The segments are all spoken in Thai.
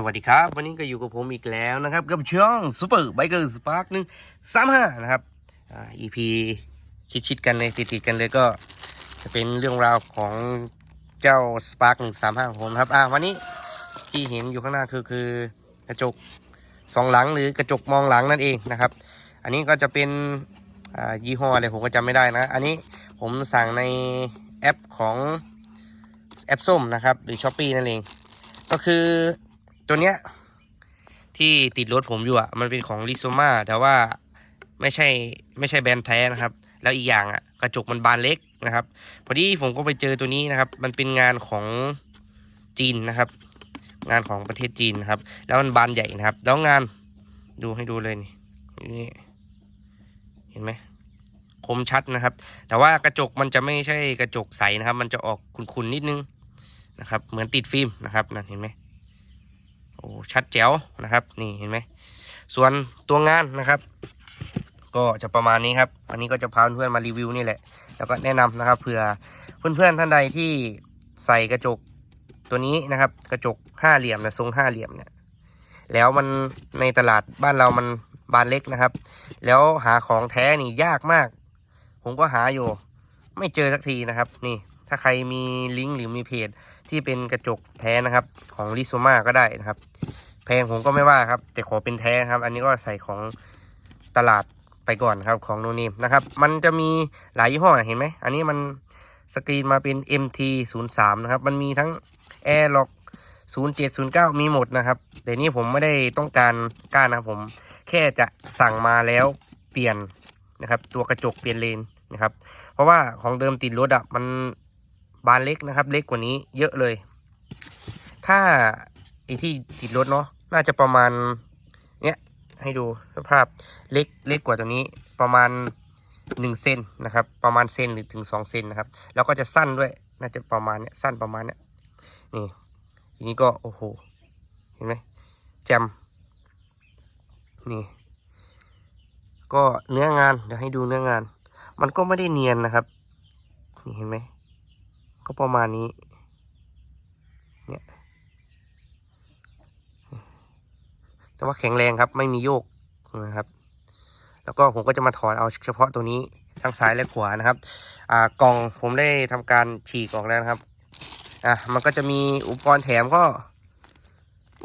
สวัสดีครับ วันนี้ก็อยู่กับผมอีกแล้วนะครับ กับช่องซูเปอร์ไบเกอร์สปาร์คหนึ่งสามห้านะครับอ่า EP ชิดๆกันเลยติดๆกันเลยก็จะเป็นเรื่องราวของเจ้าสปาร์คหนึ่งสามห้าผมครับอ่าวันนี้ที่เห็นอยู่ข้างหน้าคือคือกระจกสองหลังหรือกระจกมองหลังนั่นเองนะครับ อันนี้ก็จะเป็นยี่ห้ออะไรผมก็จำไม่ได้นะ อันนี้ผมสั่งในแอปของแอปส้มนะครับ หรือช้อปปีนั่นเองก็คือ ตัวเนี้ยที่ติดรถผมอยู่อะ มันเป็นของลิโซมาแต่ว่าไม่ใช่ไม่ใช่แบรนด์แท้นะครับ แล้วอีกอย่างอะกระจกมันบานเล็กนะครับ พอดีผมก็ไปเจอตัวนี้นะครับ มันเป็นงานของจีนนะครับ งานของประเทศจีนนะครับ แล้วมันบานใหญ่นะครับ แล้วงานดูให้ดูเลยนี่นี่เห็นไหมคมชัดนะครับ แต่ว่ากระจกมันจะไม่ใช่กระจกใสนะครับ มันจะออกขุ่นๆนิดนึงนะครับ เหมือนติดฟิล์มนะครับนั่นเห็นไหม โอ้ชัดแจ๋วนะครับ นี่เห็นไหมส่วนตัวงานนะครับ ก็จะประมาณนี้ครับอันนี้ก็จะพาเพื่อนมารีวิวนี่แหละ แล้วก็แนะนำนะครับเผื่อเพื่อนๆท่านใดที่ใส่กระจกตัวนี้นะครับ กระจกห้าเหลี่ยมนะทรงห้าเหลี่ยมเนี่ยแล้วมันในตลาดบ้านเรามันบานเล็กนะครับ แล้วหาของแท้นี่ยากมาก ผมก็หาอยู่ ไม่เจอสักทีนะครับ นี่ ถ้าใครมีลิงก์หรือมีเพจที่เป็นกระจกแท้นะครับ ของลิโซมาก็ได้นะครับ แพงผมก็ไม่ว่าครับ แต่ขอเป็นแท้ครับ อันนี้ก็ใส่ของตลาดไปก่อนครับของโนนิมนะครับ มันจะมีหลายยี่ห้อเห็นไหม อันนี้มันสกรีนมาเป็น MT 0 3 นะครับ มันมีทั้ง Airlock 07 09 มีหมดนะครับ แต่นี่ผมไม่ได้ต้องการก้านนะครับผม แค่จะสั่งมาแล้วเปลี่ยนนะครับ ตัวกระจกเปลี่ยนเลนนะครับ เพราะว่าของเดิมติดรถอะมัน บานเล็กนะครับ เล็กกว่านี้เยอะเลย ถ้าไอที่ติดรถเนาะน่าจะประมาณเนี้ยให้ดูสภาพเล็กเล็กกว่าตัวนี้ประมาณหนึ่งเซนนะครับ ประมาณเซนหรือถึงสองเซนนะครับ แล้วก็จะสั้นด้วย น่าจะประมาณเนี้ยสั้นประมาณเนี้ยนี่ทีนี้ก็โอ้โหเห็นไหมแจมนี่ ก็เนื้องานเดี๋ยวให้ดูเนื้องาน มันก็ไม่ได้เนียนนะครับ นี่เห็นไหม ก็ประมาณนี้ เนี่ย แต่ว่าแข็งแรงครับ ไม่มีโยกนะครับ แล้วก็ผมก็จะมาถอดเอาเฉพาะตัวนี้ทั้งซ้ายและขวานะครับ อ่ากล่องผมได้ทำการฉีกออกแล้วนะครับ อะมันก็จะมีอุปกรณ์แถมก็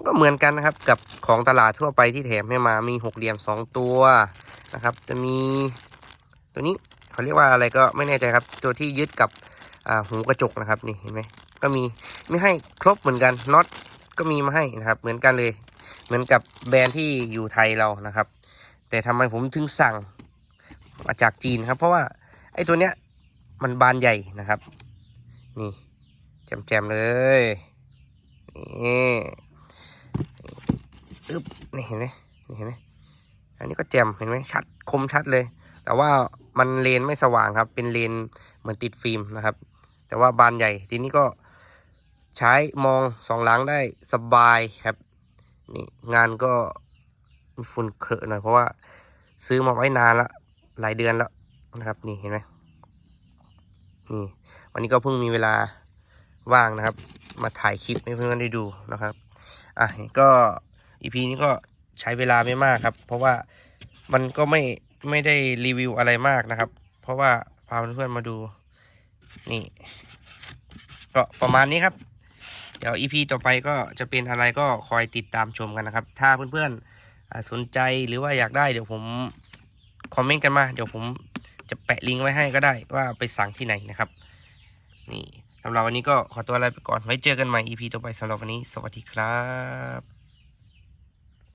ก็เหมือนกันนะครับกับของตลาดทั่วไปที่แถมให้มามีหกเหลี่ยมสองตัวนะครับ จะมีตัวนี้เขาเรียกว่าอะไรก็ไม่แน่ใจครับ ตัวที่ยึดกับ หูกระจกนะครับนี่เห็นไหมก็มีไม่ให้ครบเหมือนกันน็อตก็มีมาให้นะครับ เหมือนกันเลย เหมือนกับแบรนด์ที่อยู่ไทยเรานะครับ แต่ทำไมผมถึงสั่งมาจากจีนครับ เพราะว่าไอ้ตัวเนี้ยมันบานใหญ่นะครับ นี่แจมๆเลยนี่อึ๊บนี่เห็นไหมนี่เห็นไหมอันนี้ก็แจมเห็นไหมชัดคมชัดเลย แต่ว่ามันเลนไม่สว่างครับ เป็นเลนเหมือนติดฟิล์มนะครับ แต่ว่าบานใหญ่ทีนี้ก็ใช้มองสองหลังได้สบายครับนี่งานก็มีฝุ่นเคอะหน่อยเพราะว่าซื้อมาไว้นานละหลายเดือนแล้วนะครับ นี่เห็นไหมนี่วันนี้ก็เพิ่งมีเวลาว่างนะครับ มาถ่ายคลิปให้เพื่อนๆได้ดูนะครับอะก็อีพีนี้ก็ใช้เวลาไม่มากครับ เพราะว่ามันก็ไม่ไม่ได้รีวิวอะไรมากนะครับ เพราะว่าพาเพื่อนๆมาดู นี่ ก็ประมาณนี้ครับ เดี๋ยวอีพีต่อไปก็จะเป็นอะไรก็คอยติดตามชมกันนะครับ ถ้าเพื่อนๆสนใจหรือว่าอยากได้เดี๋ยวผมคอมเมนต์กันมา เดี๋ยวผมจะแปะลิงก์ไว้ให้ก็ได้ว่าไปสั่งที่ไหนนะครับ นี่สำหรับวันนี้ก็ขอตัวลาไปก่อน ไว้เจอกันใหม่ EP ต่อไปสำหรับวันนี้ สวัสดีครับ